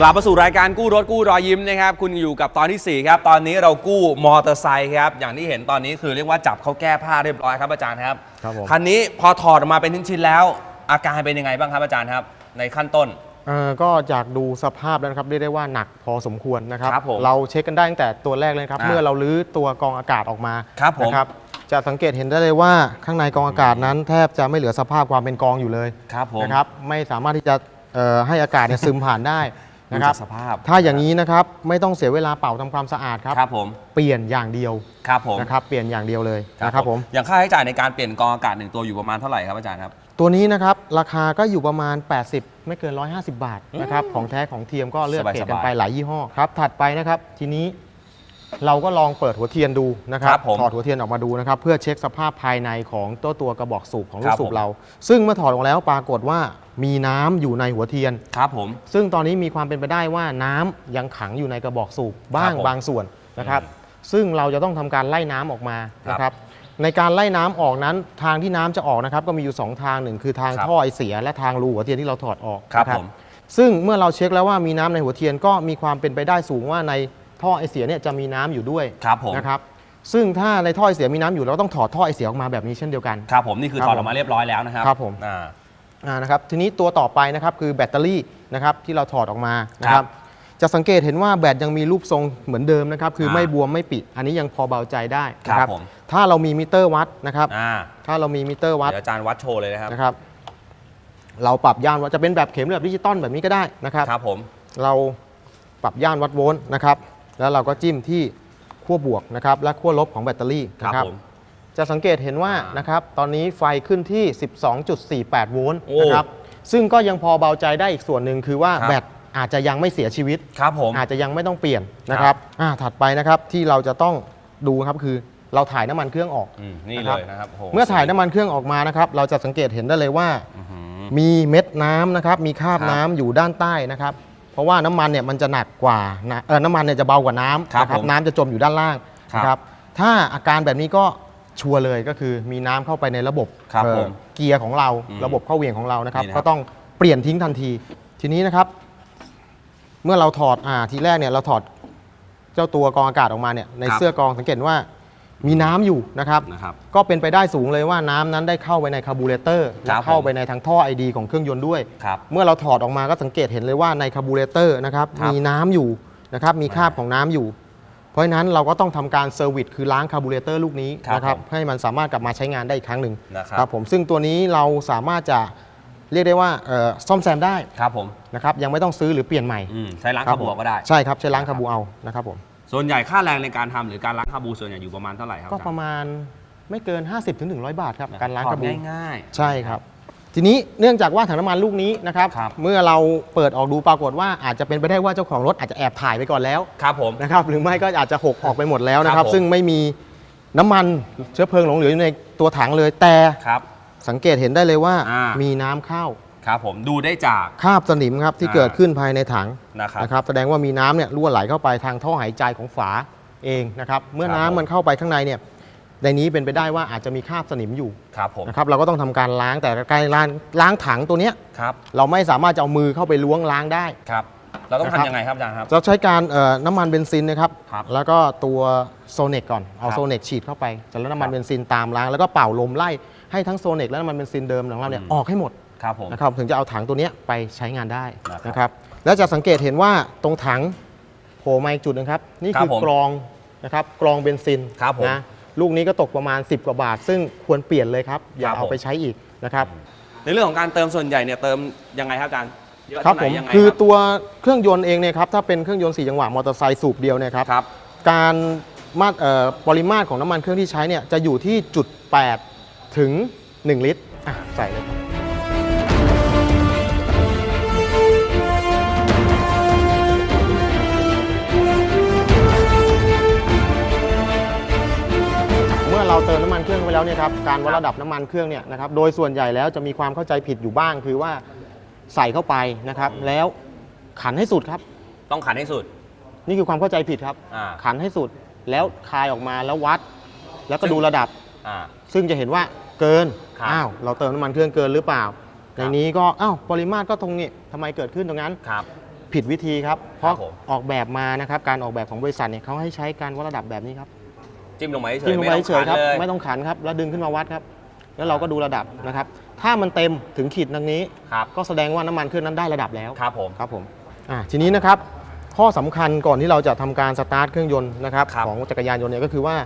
กลับมาสู่รายการกู้รถกู้รอยยิ้มนะครับ คุณอยู่กับตอนทีสี่ 4 ครับ ตอนนี้เรากู้มอเตอร์ไซค์ครับ อย่างที่เห็นตอนนี้คือเรียกว่าจับเขาแก้ผ้าเรียบร้อยครับอาจารย์ครับครับผม คันนี้พอถอดออกมาเป็นชิ้นๆแล้ว อาการเป็นยังไงบ้างครับอาจารย์ครับ ในขั้นต้น เอ่อก็จากดูสภาพแล้วนะครับเรียกได้ว่าหนักพอสมควรนะครับ ครับผมเราเช็คกันได้ตั้งแต่ตัวแรกเลยนะครับ อ่าเมื่อเราลื้อตัวกรองอากาศออกมาครับผม นะครับจะสังเกตเห็นได้เลยว่าข้างในกรองอากาศนั้นแทบจะไม่เหลือสภาพความเป็นกรองอยู่เลยครับผม นะครับไม่สามารถที่จะเอ่อให้อากาศเนี่ยซึมผ่านได้ดู นะครับจากสภาพ ถ้าอย่างนี้นะครับไม่ต้องเสียเวลาเป่าทำความสะอาดครับ ครับผมเปลี่ยนอย่างเดียวครับผมนะครับเปลี่ยนอย่างเดียวเลยนะครับผม อย่างค่าใช้จ่ายในการเปลี่ยนกรองอากาศหนึ่งตัวอยู่ประมาณเท่าไหร่ครับอาจารย์ครับ ตัวนี้นะครับ ราคาก็อยู่ประมาณ 80 ไม่เกิน 150 บาทนะครับ ของแท้ของเทียมก็เลือกสบายๆเกรดกันไปหลายยี่ห้อครับ ถัดไปนะครับ ทีนี้ เราก็ลองเปิดหัวเทียนดูนะครับครับผมถอดหัวเทียนออกมาดูนะครับ เพื่อเช็คสภาพภายในของตัวตัวกระบอกสูบของลูครักบสูผบมเรา ซึ่งเมื่อถอดออกแล้วปรากฏว่ามีน้ำอยู่ในหัวเทียนครับผม ซึ่งตอนนี้มีความเป็นไปได้ว่าน้ำยังขังอยู่ในกระบอกสูบบ้างครับผมบางส่วนนะครับอืมซึ่งเราจะต้องทำการไล่น้ำออกมาครับนะครับในการไล่น้ำออกนั้นทางที่น้ำจะออกนะครับ ก็มีอยู่ 2 ทางหนึ่งคือทางครับท่อไอเสีย และทางรูหัวเทียนที่เราถอดออกครับนะผมซึ่งเมื่อเราเช็คแล้วว่ามีน้ำในหัวเทียนก็มีความเป็นไปได้สูงว่าใน ท่อไอเสียเนี่ยจะมีน้ำอยู่ด้วยครับผม นะครับซึ่งถ้าในท่อไอเสียมีน้ำอยู่เราก็ต้องถอดท่อไอเสียออกมาแบบนี้เช่นเดียวกัน ครับผมนี่คือครับถอดออกมาเรียบร้อยแล้วนะครับครับผม อ่า อ่านะครับทีนี้ตัวต่อไปนะครับคือแบตเตอรี่นะครับที่เราถอดออกมานะคครัรับบจะสังเกตเห็นว่าแบตยังมีรูปทรงเหมือนเดิมนะครับคืออ่าไม่บวมไม่ปิด อันนี้ยังพอเบาใจได้นะคครัรับบผม ถ้าเรามีมิเตอร์วัดนะครับอ่าถ้าเรามีมิเตอร์วัดเดี๋ยวอาจารย์วัดโชว์เลยนะครับนะครับเราปรับย่านวัดจะเป็นแบบเข็มหรือแบบดิจิตอลแบบนี้ก็ได้นะครับ ครับผม เราปรับย่านวัดโวลต์นะครับ แล้วเราก็จิ้มที่ขั้วบวกนะครับและขั้วลบของแบตเตอรี่ครับนะครับผม จะสังเกตเห็นว่าอ่านนะครับตอนนี้ไฟขึ้นที่ 12.48 โวลต์โอ้นะครับซึ่งก็ยังพอเบาใจได้อีกส่วนหนึ่งคือว่าครับ แบตอาจจะยังไม่เสียชีวิต ครับผม อาจจะยังไม่ต้องเปลี่ยนนะครับอ่าถัดไปนะครับที่เราจะต้องดูครับคือเราถ่ายน้ำมันเครื่องออกอืมนี่นะครับเลยนะครับโโห เมื่อถ่ายน้ำมันเครื่องออกมานะครับ เราจะสังเกตเห็นได้เลยว่าอื้อหือมีเม็ดน้ำนะครับ มีคราบครับ น้ำอยู่ด้านใต้นะครับ เพราะว่าน้ำมันเนี่ยมันจะหนักกว่านะเออน้ำมันเนี่ยจะเบากว่าน้ำครับนะผมน้ำจะจมอยู่ด้านล่างครับนะครับ ถ้าอาการแบบนี้ก็ชัวร์เลยก็คือมีน้ำเข้าไปในระบบครับเอ่อผมเกียร์ของเราอืมระบบเข้าเหวี่ยงของเรานะครับ นี่นะครับ ก็ต้องเปลี่ยนทิ้งทันที ทีนี้นะครับ เมื่อเราถอดอ่าทีแรกเนี่ยเราถอดเจ้าตัวกรองอากาศออกมาเนี่ยในครับเสื้อกรองสังเกตว่า มีน้ำอยู่นะครับนะครับ ก็เป็นไปได้สูงเลยว่าน้ำนั้นได้เข้าไปในคาร์บูเรเตอร์คและรับเข้าผมไปในทางท่อไอดีของเครื่องยนต์ด้วยครับเมื่อเราถอดออกมาก็สังเกตเห็นเลยว่าในคาร์บูเรเตอร์นะครับครับมีน้ำอยู่นะครับมีคราบของน้ำอยู่ เพราะฉะนั้นเราก็ต้องทำการเซอร์วิสคือล้างคาร์บูเรเตอร์ลูกนี้ครับนะครับผมให้มันสามารถกลับมาใช้งานได้อีกครั้งหนึ่งนะครับผมซึ่งตัวนี้เราสามารถจะเรียกได้ว่าเอ่อซ่อมแซมได้ครับผมนะครับยังไม่ต้องซื้อหรือเปลี่ยนใหม่อืมใช้ล้างครัคาบูผมก็ได้ใช่ครับใช้ล้างคาร์บูเอานะครับผม ส่วนใหญ่ค่าแรงในการทำหรือการล้างคาบูส่วนใหญ่อยู่ประมาณเท่าไหร่ครับก็ประมาณไม่เกิน 50-100ถึง100 บาทครับ การล้างคาร์บูถอดง่ายๆใช่ครับ ทีนี้เนื่องจากว่าถังน้ำมันลูกนี้นะครับ ครับ เมื่อเราเปิดออกดูปรากฏว่าอาจจะเป็นไปได้ว่าเจ้าของรถอาจจะแอบถ่ายไปก่อนแล้วครับผม นะครับหรือไม่ก็อาจจะหกออกไปหมดแล้วนะคครัรับบผม ซึ่งไม่มีน้ำมันเชื้อเพลิงหลงเหลืออยู่ในตัวถังเลยแต่ครับ สังเกตเห็นได้เลยว่าอ่ามี มีน้ำเข้า ครับผมดูได้จากคราบสนิมครับที่อ่าเกิดขึ้นภายในถังนะครับนะครับแสดงว่ามีน้ำเนี่ยรั่วไหลเข้าไปทางท่อหายใจของฝาเองนะครับเมื่อครับน้ำผมมันเข้าไปข้างในเนี่ยในนี้เป็นไปได้ว่าอาจจะมีคราบสนิมอยู่ครับผมนะครับเราก็ต้องทำการล้างแต่การล้างล้างถังตัวเนี้ยครับเราไม่สามารถจะเอามือเข้าไปล้วงล้างได้ครับเราต้องนะครับทำยังไงครับอาจารย์ครับเราใช้การเอ่อน้ำมันเบนซินนะครับครับแล้วก็ตัวโซเนกก่อนเอาครับโซเนกฉีดเข้าไปจากนั้นน้ำมันครับเบนซินตามล้างแล้วก็เป่าลมไล่ให้ทั้งโซเนกและน้ำมันเบนซินเดิมของเราเนี่ยอืมออกให้หมด ครับผม นะครับถึงจะเอาถังตัวเนี้ยไปใช้งานได้นะครับนะครับแล้วจะสังเกตเห็นว่าตรงถังโผล่มาอีกจุดหนึงครับ นี่ครับคือผมกรองนะครับกรองเบนซินครับผมนะลูกนี้ก็ตกประมาณ 10 กว่าบาท ซึ่งควรเปลี่ยนเลยครับ อย่าครับเอาผม ไปใช้อีกนะครับ ในเรื่องของการเติมส่วนใหญ่เนี่ยเติมยังไงครับอาจารย์เยอะครับเท่าไหผมยังไงคือรับตัวเครื่องยนต์เองเนี่ยครับถ้าเป็นเครื่องยนต์สี่จังหวะมอเตอร์ไซค์สูบเดียวเนี่ยครับครับ การมาตรเอ่อปริมาตรของน้ำมันเครื่องที่ใช้เนี่ยจะอยู่ที่จุด8ถึง 1 ลิตรอะใส่เลยครับ เมื่อเราเติมน้ำมันเครื่องไปแล้วเนี่ยครับการวัดระดับน้ำมันเครื่องเนี่ยนะครับโดยส่วนใหญ่แล้วจะมีความเข้าใจผิดอยู่บ้าง คือว่าใส่เข้าไปนะครับ แล้วขันให้สุดครับ ต้องขันให้สุด นี่คือความเข้าใจผิดครับ อ่า ขันให้สุดแล้วคายออกมาแล้ววัด แล้วก็ซึ่งดูระดับ อ่า ซึ่งจะเห็นว่าเกิน ครับอ้าว เราเติมน้ำมันเครื่องเกินหรือเปล่า ครับในนี้ก็ อ้าว ปริมาตรก็ตรงนี้ทำไมเกิดขึ้นตรงนั้น ครับ ผิดวิธีครับ เพราะผม ออกแบบมานะครับ การออกแบบของบริษัทเนี่ยเขาให้ใช้การวัดระดับแบบนี้ครับ จิ้มลงมาเฉยจิ้มๆลงไม่ไปต้องเฉยขันๆครับเลยไม่ต้องขันครับแล้วดึงขึ้นมาวัดครับ แล้วเราก็ดูระดับนะครับ ถ้ามันเต็มถึงขีดดังนี้ครับก็แสดงว่าน้ำมันเครื่องนั้นได้ระดับแล้วครับผมครับผมอ่าทีนี้นะครับข้อสำคัญก่อนที่เราจะทำการสตาร์ทเครื่องยนต์นะครับครับของจักรยานยนต์เนี่ยก็คือว่า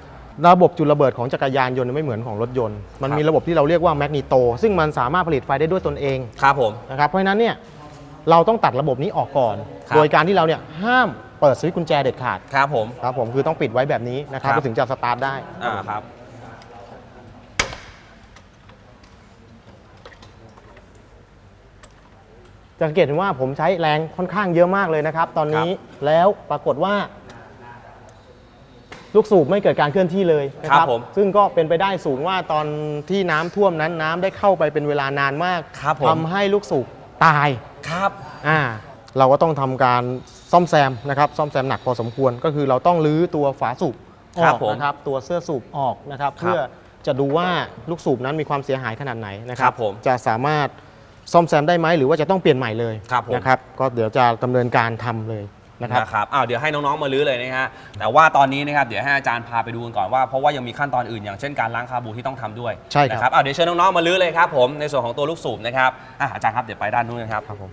ระบบจุดระเบิดของจักรยานยนต์ไม่เหมือนของรถยนต์ มันครับมีระบบที่เราเรียกว่าแมกนีโต ซึ่งมันสามารถผลิตไฟได้ด้วยตนเอง ครับผม นะครับ เพราะฉะนั้นเนี่ย เราต้องตัดระบบนี้ออกก่อน ครับ โดยการที่เราเนี่ยห้ามเปิดสวิตช์กุญแจเด็ดขาดครับผม ครับผมคือต้องปิดไว้แบบนี้นะครับครับเราถึงจะสตาร์ทได้ อ่าครับ จะสังเกตเห็นว่าผมใช้แรงค่อนข้างเยอะมากเลยนะครับ ตอนนี้แล้วปรากฏว่า ลูกสูบไม่เกิดการเคลื่อนที่เลยนะคครัรับบผม ซึ่งก็เป็นไปได้สูงว่าตอนที่น้ำท่วมนั้นน้ำได้เข้าไปเป็นเวลานานมากครับผม ทำให้ลูกสูบ ตายครับอ่าเราก็ต้องทำการซ่อมแซมนะครับซ่อมแซมหนักพอสมควร ก็คือเราต้องรื้อตัวฝาสูบอครัอบกผมนะครับตัวเสื้อสูบออกนะครับครับเพื่อจะดูว่าลูกสูบนั้นมีความเสียหายขนาดไหนนะคครัรับบผมจะสามารถซ่อมแซมได้ไหมหรือว่าจะต้องเปลี่ยนใหม่เลยครับผม นะครับก็เดี๋ยวจะดำเนินการทำเลย นะครับนะครับอ้าวเดี๋ยวให้น้องๆมาลื้อเลยนะฮะแต่ว่าตอนนี้นะครับเดี๋ยวให้อาจารย์พาไปดูกันก่อนว่าเพราะว่ายังมีขั้นตอนอื่นอย่างเช่นการล้างคาบูที่ต้องทำด้วยใช่ครับ นะอ้าวเดี๋ยวเชิญน้องๆมาลื้อเลยครับผมในส่วนของตัวลูกสูบนะครับอะอาจารย์ครับเดี๋ยวไปด้านนู้นนะครับครับผม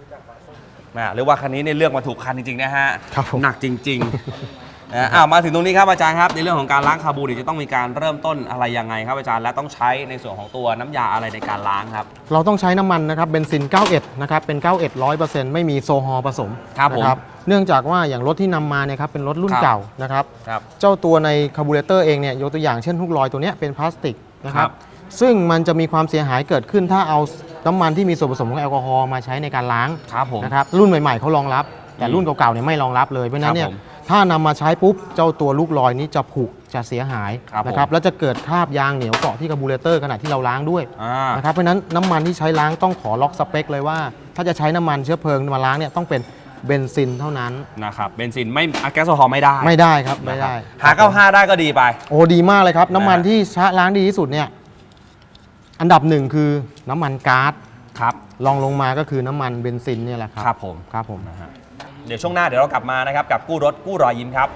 แม่เรียกว่าคันนี้เนี่ยเลือกมาถูกคันจริงๆนะฮะครับผม หนักจริง ๆ นะอ้าวมาถึงตรงนี้ครับอาจารย์ครับ ในเรื่องของการล้างคาบูเนี่ยจะต้องมีการเริ่มต้นอะไรยังไงครับอาจารย์และต้องใช้ในส่วนของตัวน้ำยาอะไรในการล้างครับ เราต้องใช้น้ำมันนะครับเบนซิน 91 นะครับ เป็น 91 100%ไม่มีโซฮอล์ผสมครับผมนะเนื่องจากว่าอย่างรถที่นำมาเนี่ยครับเป็นรถรุ่นครับเก่านะครับ ครับเจ้าตัวในคาร์บูเรเตอร์เองเนี่ยยกตัวอย่างเช่นทุกรอยตัวเนี้ยเป็นพลาสติกนะคครัรับ บ ซึ่งมันจะมีความเสียหายเกิดขึ้นถ้าเอาน้ำมันที่มีส่วนผสมของแอลกอฮอล์มาใช้ในการล้าง ครับผม นะครับรุ่นใหม่ๆเขารองรับ แต่รุ่นเก่าๆเนี่ยไม่รองรับเลยเพราะฉะนั้นเนี่คยรับผม ถ้านำมาใช้ปุ๊บเจ้าตัวลูกรอยนี้จะผุจะเสียหายครับผมนะครับแล้วจะเกิดคราบยางเหนียวเกาะที่คาร์บูเรเตอร์ขณะที่เราล้างด้วยอ่านะครับเพราะฉะนั้นน้ำมันที่ใช้ล้างต้องขอล็อกสเปคเลยว่า ถ้าจะใช้น้ำมันเชื้อเพลิงมาล้างเนี่ยต้องเป็นเบนซินเท่านั้นนะครับเบนซินไม่แก๊สโซฮอล์ไม่ได้ไม่ได้ครับไม่ได้หา95ได้ก็ดีไป โอ้ดีมากเลยครับ น้ำมันนะฮะที่ชะล้างดีที่สุดเนี่ยอันดับหนึ่งคือน้ำมันก๊าซครับลองลงมาก็คือน้ำมันเบนซินเนี่ยแหละครับครับผมครับผมนะฮะ เดี๋ยวช่วงหน้าเดี๋ยวเรากลับมานะครับกับกู้รถกู้รอยยิ้มครับ